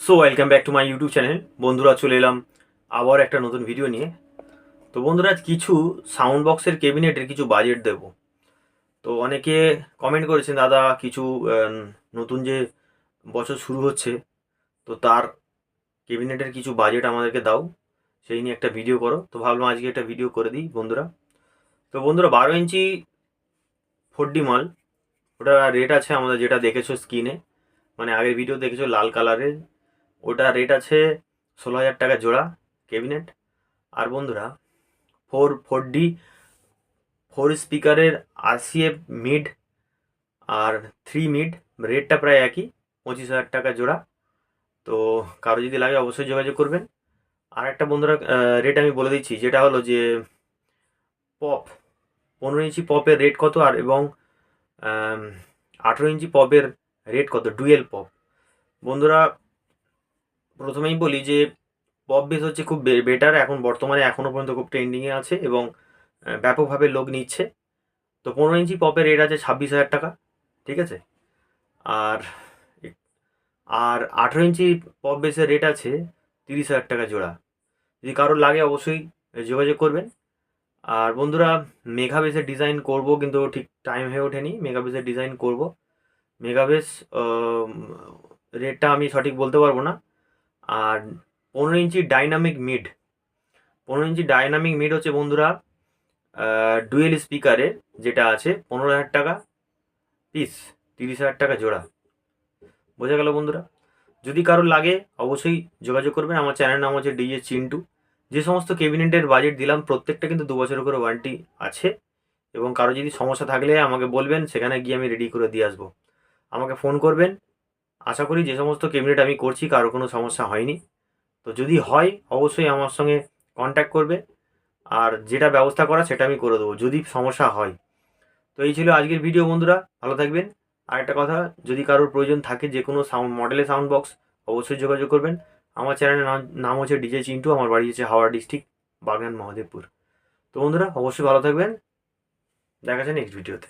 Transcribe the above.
So welcome back to my YouTube channel বন্ধুরা, চলে এলাম আবার একটা নতুন ভিডিও নিয়ে। তো বন্ধুরা কিছু সাউন্ড বক্সের ক্যাবিনেটের কিছু বাজেট দেব। তো অনেকে কমেন্ট করেছেন, দাদা, কিছু নতুন যে বছর শুরু হচ্ছে, তো তার ক্যাবিনেটের কিছু বাজেট আমাদেরকে দাও। সেই নিয়ে একটা ভিডিও করো। তো ভাবলাম, আজকে একটা ভিডিও করে দিই বন্ধুরা। তো বন্ধুরা, বারো ইঞ্চি ফোর ডি মাল ওটা রেট আছে আমাদের যেটা দেখেছ স্ক্রিনে মানে আগের ভিডিও দেখেছ লাল কালারের ওটা রেট আছে ষোলো হাজার টাকা জোড়া ক্যাবিনেট আর বন্ধুরা ফোর ফোর ডি ফোর স্পিকারের আশি মিড আর থ্রি মিড রেটটা প্রায় একই, পঁচিশ হাজার টাকা জোড়া। তো কারও যদি লাগে অবশ্যই যোগাযোগ করবেন। আর একটা বন্ধুরা রেট আমি বলে দিচ্ছি, যেটা হলো যে পপ পনেরো ইঞ্চি পপের রেট কত আর এবং আঠেরো ইঞ্চি পপের রেট কত ডুয়েল পপ বন্ধুরা প্রথমেই বলি যে পপ বেস হচ্ছে খুব বেটার এখন বর্তমানে এখনও পর্যন্ত খুব ট্রেন্ডিংয়ে আছে এবং ব্যাপকভাবে লোক নিচ্ছে। তো পনেরো ইঞ্চি পপের রেট আছে ছাব্বিশ হাজার টাকা, ঠিক আছে? আর আর আঠেরো ইঞ্চি পপ বেসের রেট আছে তিরিশ হাজার টাকা জোড়া। যদি কারোর লাগে অবশ্যই যোগাযোগ করবেন। আর বন্ধুরা মেঘা বেসের ডিজাইন করব কিন্তু ঠিক টাইম হয়ে ওঠেনি। মেঘা বেসের ডিজাইন করব। মেঘা বেস রেটটা আমি সঠিক বলতে পারব না। আর পনেরো ইঞ্চি ডাইনামিক মিড। পনেরো ইঞ্চি ডাইনামিক মিড হচ্ছে বন্ধুরা ডুয়েল স্পিকারের যেটা আছে, পনেরো হাজার টাকা পিস তিরিশ হাজার টাকা জোড়া। বোঝা গেল বন্ধুরা? যদি কারোর লাগে, অবশ্যই যোগাযোগ করবেন। আমার চ্যানেল নাম হচ্ছে ডিজে চিন্টু। যে সমস্ত ক্যাবিনেটের বাজেট দিলাম, প্রত্যেকটা কিন্তু দু বছরের করে ওয়ারেন্টি আছে। এবং কারও যদি সমস্যা থাকলে আমাকে বলবেন, সেখানে গিয়ে আমি রেডি করে দিয়ে আসব। আমাকে ফোন করবেন আশা করি যে সমস্ত ক্যাবিনেট আমি করছি, কারও কোনো সমস্যা হয়নি। তো যদি হয়, অবশ্যই আমার সঙ্গে কন্ট্যাক্ট করবে আর যেটা ব্যবস্থা করা সেটা আমি করে দেবো, যদি সমস্যা হয়। তো এই ছিল আজকের ভিডিও বন্ধুরা, ভালো থাকবেন। আর একটা কথা, যদি কারোর প্রয়োজন থাকে যে কোনো সাউন্ড মডেলের সাউন্ড বক্স অবশ্যই যোগাযোগ করবেন। আমার চ্যানেলের নাম হচ্ছে ডিজে চিন্টু আমার বাড়ি হচ্ছে হাওড়া ডিস্ট্রিক্ট বাগনান মহাদেবপুর। তো বন্ধুরা, অবশ্যই ভালো থাকবেন। দেখা যায় নেক্সট ভিডিওতে